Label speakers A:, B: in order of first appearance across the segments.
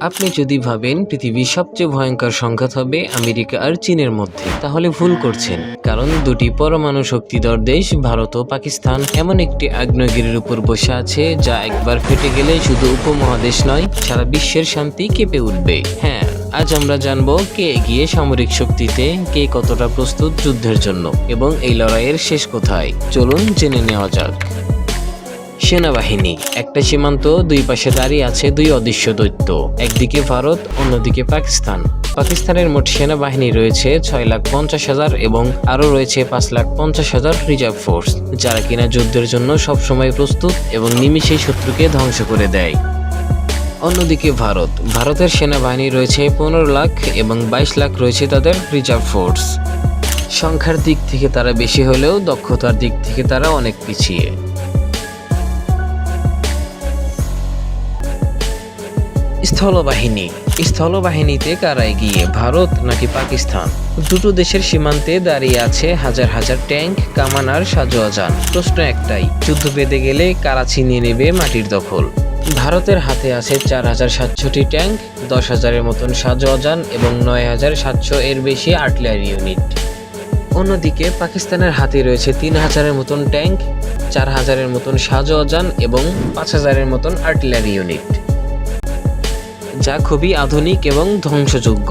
A: আপনি যদি ভাবেন পৃথিবীর সবচেয়ে ভয়ঙ্কর সংঘাত হবে আমেরিকা আর চীনের মধ্যে, তাহলে ভুল করছেন। কারণ দুটি পরমাণু শক্তিধর দেশ, ভারত ও পাকিস্তান, এমন একটি আগ্নেয়গিরির উপর বসে আছে যা একবার ফেটে গেলে শুধু উপমহাদেশ নয়, সারা বিশ্বের শান্তি কেঁপে উঠবে। হ্যাঁ আজ আমরা জানব কে এগিয়ে সামরিক শক্তিতে কে কতটা প্রস্তুত যুদ্ধের জন্য এবং এই লড়াইয়ের শেষ কোথায়। চলুন জেনে নেওয়া যাক। সেনাবাহিনী। একটা সীমান্ত, দুই পাশে দাঁড়িয়ে আছে দুই অদৃশ্য দৈত্য। একদিকে ভারত, অন্যদিকে পাকিস্তান। পাকিস্তানের মোট সেনাবাহিনী রয়েছে ছয় লাখ পঞ্চাশ হাজার এবং আরও রয়েছে পাঁচ লাখ পঞ্চাশ হাজার রিজার্ভ ফোর্স, যারা কিনা যুদ্ধের জন্য সবসময় প্রস্তুত এবং নিমিষেই শত্রুকে ধ্বংস করে দেয়। অন্যদিকে ভারত। ভারতের সেনাবাহিনী রয়েছে পনেরো লাখ এবং বাইশ লাখ রয়েছে তাদের রিজার্ভ ফোর্স। সংখ্যার দিক থেকে তারা বেশি হলেও দক্ষতার দিক থেকে তারা অনেক পিছিয়ে। স্থলবাহিনী। স্থলবাহিনীতে কারা এগিয়ে ভারত নাকি পাকিস্তান? দুটো দেশের সীমান্তে দাঁড়িয়ে আছে হাজার হাজার ট্যাঙ্ক কামান আর সাজোয়াজান প্রশ্ন একটাই, যুদ্ধ বেঁধে গেলে কারা ছিনিয়ে নেবে মাটির দখল? ভারতের হাতে আছে চার হাজার সাতশোটি ট্যাঙ্ক দশ হাজারের মতন সাজোয়াজান এবং নয় হাজার সাতশো এর বেশি আর্টিলারি ইউনিট। অন্যদিকে পাকিস্তানের হাতে রয়েছে তিন হাজারের মতন ট্যাঙ্ক চার হাজারের মতন সাজোয়াজান এবং পাঁচ হাজারের মতন আর্টিলারি ইউনিট। যা খুবই আধুনিক এবং ধ্বংসযোগ্য।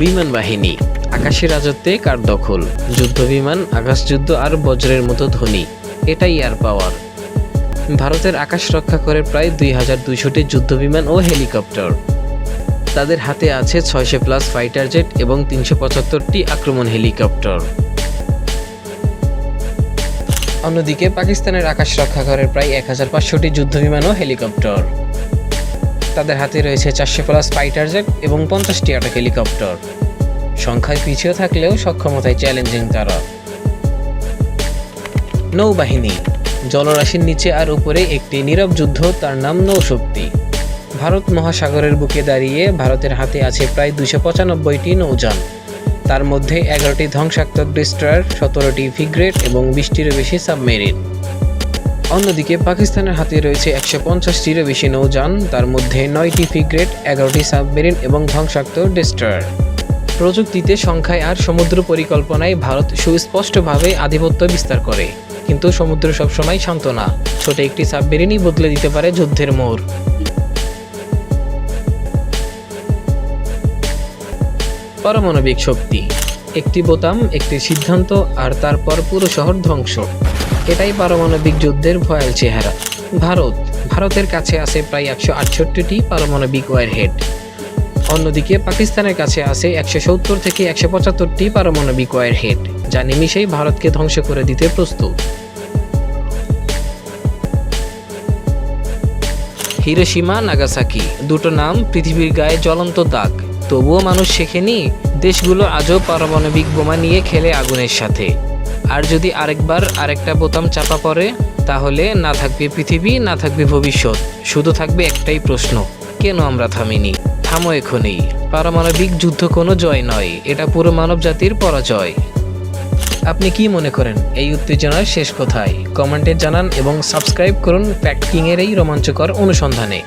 A: বিমান বাহিনী, আকাশে রাজত্বে কার দখল? যুদ্ধ বিমান আকাশযুদ্ধ আর বজ্রের মতো ধ্বনি, এটাই এয়ার পাওয়ার ভারতের আকাশ রক্ষা করে প্রায় দুই হাজার দুইশোটি যুদ্ধ বিমান ও হেলিকপ্টার। তাদের হাতে আছে ছয়শো প্লাস ফাইটার জেট এবং তিনশো পঁচাত্তরটি আক্রমণ হেলিকপ্টার। অন্যদিকে পাকিস্তানের আকাশ রক্ষা করে প্রায় এক হাজার পাঁচশোটি যুদ্ধ বিমান ও হেলিকপ্টার। তাদের হাতে রয়েছে চারশো প্লাস ফাইটার জেট এবং পঞ্চাশটি আটক হেলিকপ্টার সংখ্যায় পিছিয়ে থাকলেও সক্ষমতায় চ্যালেঞ্জিং তারা। নৌবাহিনী, জলরাশির নিচে আর উপরে একটি নীরব যুদ্ধ, তার নাম নৌশক্তি। ভারত মহাসাগরের বুকে দাঁড়িয়ে ভারতের হাতে আছে প্রায় দুশো পঁচানব্বইটি নৌযান। তার মধ্যে এগারোটি ধ্বংসাত্মক ডিস্ট্রয়ার সতেরোটি ফিগ্রেট এবং বিশটিরও বেশি সাবমেরিন অন্যদিকে পাকিস্তানের হাতে রয়েছে একশো পঞ্চাশটিরও বেশি নৌযান, তার মধ্যে নয়টি ফিগ্রেট, এগারোটি সাবমেরিন এবং ধ্বংসাত্মক ডিস্ট্রয়ার প্রযুক্তিতে সংখ্যায় আর সমুদ্র পরিকল্পনায় ভারত সুস্পষ্টভাবে আধিপত্য বিস্তার করে। কিন্তু সমুদ্র সবসময় শান্ত না, ছোট একটি সাবমেরিনই বদলে দিতে পারে যুদ্ধের মোড়। পারমাণবিক শক্তি একটি বোতাম, একটি সিদ্ধান্ত, আর তারপর পুরো শহর ধ্বংস। এটাই পারমাণবিক যুদ্ধের ভয়াল চেহারা। ভারত, ভারতের কাছে আছে প্রায় একশো আটষট্টিটি পারমাণবিক ওয়ারহেড। অন্যদিকে পাকিস্তানের কাছে আছে একশো সত্তর থেকে একশো পঁচাত্তরটি পারমাণবিক ওয়ারহেড, যা নিমিষেই ভারতকে ধ্বংস করে দিতে প্রস্তুত। হিরোসীমা নাগাসাকি, দুটো নাম পৃথিবীর গায়ে জ্বলন্ত দাগ। তবুও মানুষ শেখেনি দেশগুলো আজও পারমাণবিক বোমা নিয়ে খেলে আগুনের সাথে। আর যদি আরেকবার আরেকটা বোতাম চাপা পড়ে, তাহলে না থাকবে পৃথিবী, না থাকবে ভবিষ্যৎ। শুধু থাকবে একটাই প্রশ্ন, কেন আমরা থামিনি? থামো এখনই। পারমাণবিক যুদ্ধ কোনো জয় নয়, এটা পুরো মানব জাতির পরাজয়। আপনি কি মনে করেন? এই উত্তেজনার শেষ কোথায়? কমেন্টে জানান এবং সাবস্ক্রাইব করুন ফ্যাক্ট এই রোমাঞ্চকর অনুসন্ধানে।